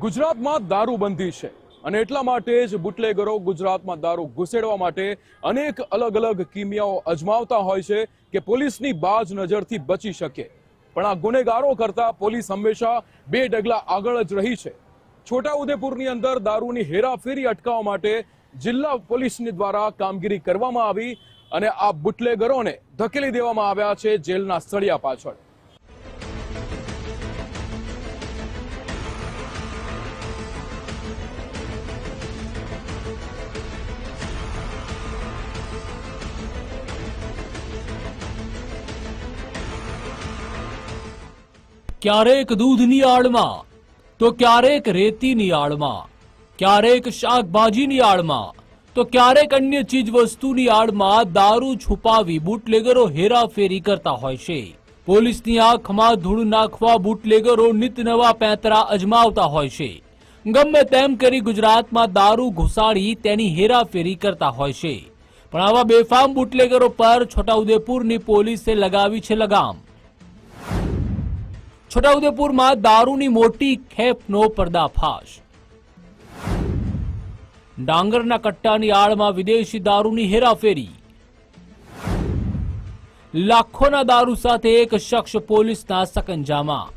ગુજરાતમાં દારૂબંધી છે. અને એટલા માટે જ બુટલેગરો ગુજરાતમાં દારૂ ઘુસેડવા માટે અનેક અલગ અલગ કિમિયાઓ અજમાવતા હોય છે કે પોલીસની બાજ નજરથી બચી શકે. પણ આ ગુનેગારો કરતા પોલીસ હંમેશા બે ડગલા આગળ જ રહી છે. છોટાઉદેપુરની અંદર દારૂની હેરાફેરી અટકાવવા માટે જિલ્લા પોલીસની દ્વારા કામગીરી કરવામાં આવી અને આ બુટલેગરોને ધકેલી દેવામાં આવ્યા છે જેલના સળિયા પાછળ. ક્યારેક દૂધની આડમાં તો ક્યારેક રેતીની આડમાં ક્યારેક શાકભાજીની આડમાં તો ક્યારેક અન્ય ચીજ વસ્તુની આડમાં દારૂ છુપાવી બુટલેગરો હેરાફેરી કરતા હોય છે. પોલીસની આંખમાં ધૂળ નાખવા બુટલેગરો નિત નવા પેંતરા અજમાવતા હોય છે. ગમે તેમ કરી ગુજરાતમાં દારૂ ઘુસાડી તેની હેરાફેરી કરતા હોય છે. પણ આવા બેફામ બુટલેગરો પર છોટાઉદેપુરની પોલીસે લગાવી છે લગામ. છોટાઉદેપુરમાં દારૂની મોટી ખેપનો પર્દાફાશ. ડાંગરના કટ્ટાની આડમાં વિદેશી દારૂની હેરાફેરી. લાખોના દારૂ સાથે એક શખ્સ પોલીસના સકંજામાં.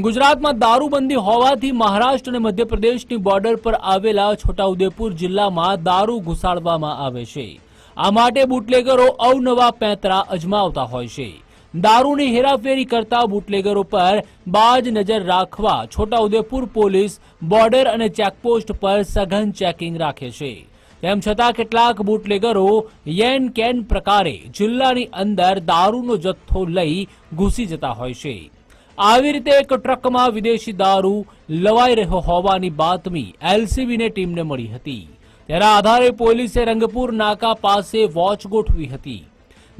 ગુજરાતમાં દારૂબંધી હોવાથી મહારાષ્ટ્ર અને મધ્યપ્રદેશની બોર્ડર પર આવેલા છોટાઉદેપુર જિલ્લામાં દારૂ ઘુસાડવામાં આવે છે. આ માટે બુટલેગરો અવનવા પેંતરા અજમાવતા હોય છે. દારૂની હેરાફેરી કરતા બુટલેગરો પર બાજ નજર રાખવા છોટાઉદેપુર પોલીસ બોર્ડર અને ચેકપોસ્ટ પર સઘન ચેકિંગ રાખે છે. તેમ છતાં કેટલાક બુટલેગરો યેન કેન પ્રકારે જિલ્લાની અંદર દારૂનો જથ્થો લઈ ઘૂસી જતા હોય છે. આવી રીતે એક ટ્રકમાં વિદેશી દારૂ લવાઈ રહ્યો હોવાની બાતમી એલસીબીને ટીમને મળી હતી. તેના આધારે પોલીસે રંગપુર નાકા પાસે વોચ ગોઠવી હતી.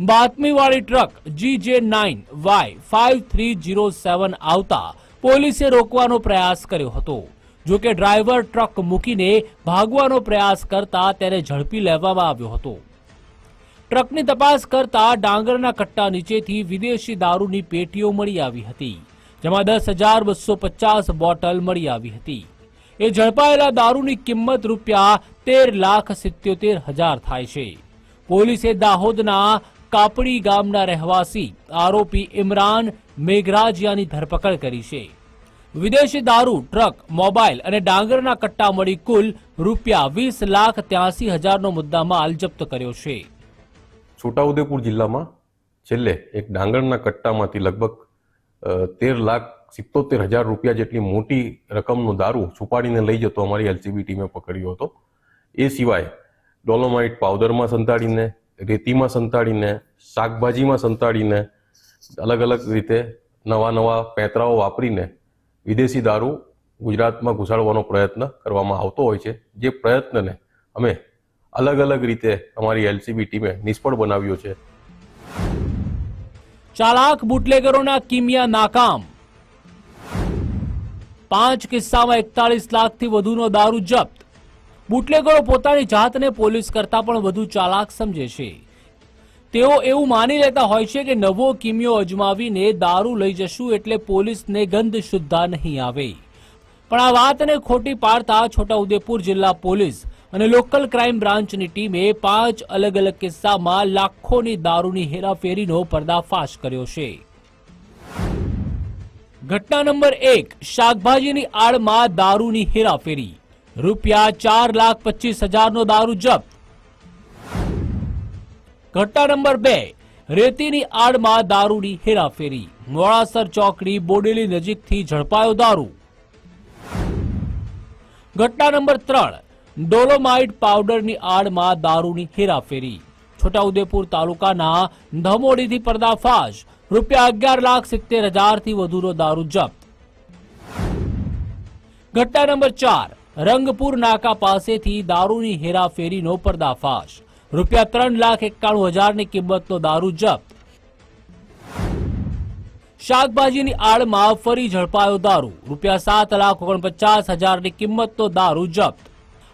બાતમીવાળી truck G J nine Y five three zero seven આવતા પોલીસે રોકવાનો પ્રયાસ કર્યો હતો. જો કે ડ્રાઈવર ટ્રક મૂકીને ભાગવાનો પ્રયાસ કરતા તેને ઝડપી લેવામાં આવ્યો હતો. ટ્રકની તપાસ કરતા ડાંગરના કટ્ટા નીચેથી વિદેશી દારૂની પેટીઓ મળી આવી હતી, જેમાં દસ હજાર બસો પચાસ બોટલ મળી આવી હતી. એ ઝડપાયેલા દારૂની કિંમત રૂપિયા તેર લાખ સિત્યોતેર હજાર થાય છે. પોલીસે દાહોદના કાપડી ગામના રહેવાસી આરોપી ઇમરાન મેઘરાજિયાની ધરપકડ કરી છે. વિદેશી દારૂ, ટ્રક, મોબાઈલ અને ડાંગરના કટ્ટા મળી કુલ રૂપિયા વીસ લાખ ત્યાસી હજારનો મુદ્દામાલ જપ્ત કર્યો છે. છોટાઉદેપુર જિલ્લામાં છેલ્લે એક ડાંગરના કટ્ટામાંથી લગભગ તેર લાખ સિત્તોતેર હજાર રૂપિયા જેટલી મોટી રકમનો દારૂ છુપાડીને લઈ જતો અમારી એલસીબી ટીમે પકડ્યો હતો. એ સિવાય ડોલોમાઇટ પાવડરમાં સંતાડીને રેતીમાં સંતાડીને, શાકભાજીમાં સંતાડીને, અલગ અલગ રીતે નવા નવા પેંતરાઓ વાપરીને વિદેશી દારૂ ગુજરાતમાં ઘુસાડવાનો પ્રયત્ન કરવામાં આવતો હોય છે. જે પ્રયત્નને અમે અલગ અલગ રીતે અમારી એલસીબી ટીમે નિષ્ફળ બનાવ્યો છે. ચાલાક બુટલેગરોના કિમિયા નાકામ. પાંચ કિસ્સામાં એકતાલીસ લાખથી વધુનો દારૂ જપ્ત. બુટલેગરો પોતાની જાતને પોલીસ કરતા પણ વધુ ચાલાક સમજે છે. તેઓ એવું માની લેતા હોય છે કે નવો કિમિયો અજમાવીને દારૂ લઈ જશું એટલે પોલીસને ગંધ શુદ્ધા નહીં આવે. પણ આ વાતને ખોટી પાડતા છોટાઉદેપુર જિલ્લા પોલીસ અને લોકલ ક્રાઇમ બ્રાન્ચની ટીમે પાંચ અલગ અલગ કિસ્સામાં લાખોની દારૂની હેરાફેરીનો પર્દાફાશ કર્યો છે. ઘટના નંબર એક, શાકભાજીની આડમાં દારૂની હેરાફેરી. રૂપિયા ચાર લાખ પચીસ હજારનો દારૂ જપ્ત. ઘટના નંબર બે, રેતીની આડમાં દારૂની હેરાફેરી. મોડાસર ચોકડી બોડેલી નજીકથી ઝડપાયો દારૂ. ઘટના નંબર ત્રણ, ડોલોમાઇટ પાવડરની આડમાં દારૂની હેરાફેરી. છોટાઉદેપુર તાલુકાના ધમોડીથી પર્દાફાશ. રૂપિયા અગિયાર લાખ સિત્તેર હજારથી વધુનો દારૂ જપ્ત. ઘટના નંબર ચાર રંગપુર નાકા પાસેથી દારૂની હેરાફેરીનો પર્દાફાશ. રૂપિયા ત્રણ લાખ એકાણું હજારની કિંમતનો દારૂ જપ્ત. શાકભાજીની આડમાં ફરી ઝડપાયો દારૂ. રૂપિયા સાત લાખ ઓગણપચાસ હજારની કિંમતનો દારૂ જપ્ત.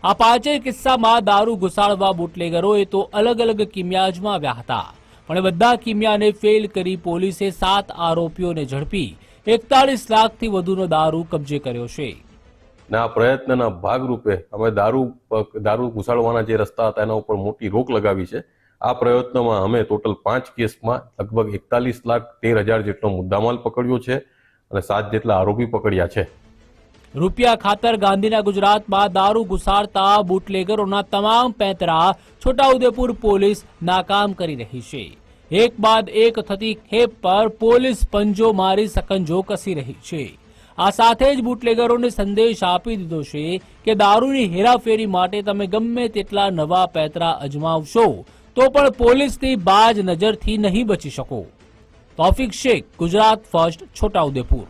આ પાંચેય કિસ્સામાં દારૂ ઘુસાડવા બુટલેગરોએ તો અલગ અલગ કિમિયા અજમાવ્યા હતા. પણ બધા કિમિયાને ફેલ કરી પોલીસે સાત આરોપીઓને ઝડપી. એકતાલીસ લાખથી વધુનો દારૂ કબજે કર્યો છે. ને આ પ્રયત્નના ભાગરૂપે અમે દારૂ દારૂ ઘુસાડવાના જે રસ્તા હતા, એના ઉપર મોટી રોક લગાવી છે. આ પ્રયત્નમાં અમે ટોટલ પાંચ કેસમાં લગભગ એકતાલીસ લાખ તેર હજાર જેટલો મુદ્દામાલ પકડ્યો છે અને સાત જેટલા આરોપી પકડ્યા છે. રૂપિયા ખાતર ગાંધીના ગુજરાતમાં દારૂ ઘુસાડતા બુટલેગરોના તમામ પેંતરા છોટાઉદેપુર પોલીસ નાકામ કરી રહી છે. એક બાદ એક થતી ખેપ પર પોલીસ પંજો મારી સકંજો કસી રહી છે. આ સાથે જ બુટલેગરોને સંદેશ આપી દીધો છે કે દારૂની હેરાફેરી માટે તમે ગમે તેટલા નવા પેંતરા અજમાવશો, તો પણ પોલીસની બાજ નજરથી નહીં બચી શકો. તોફિક શેખ, ગુજરાત ફર્સ્ટ, છોટાઉદેપુર.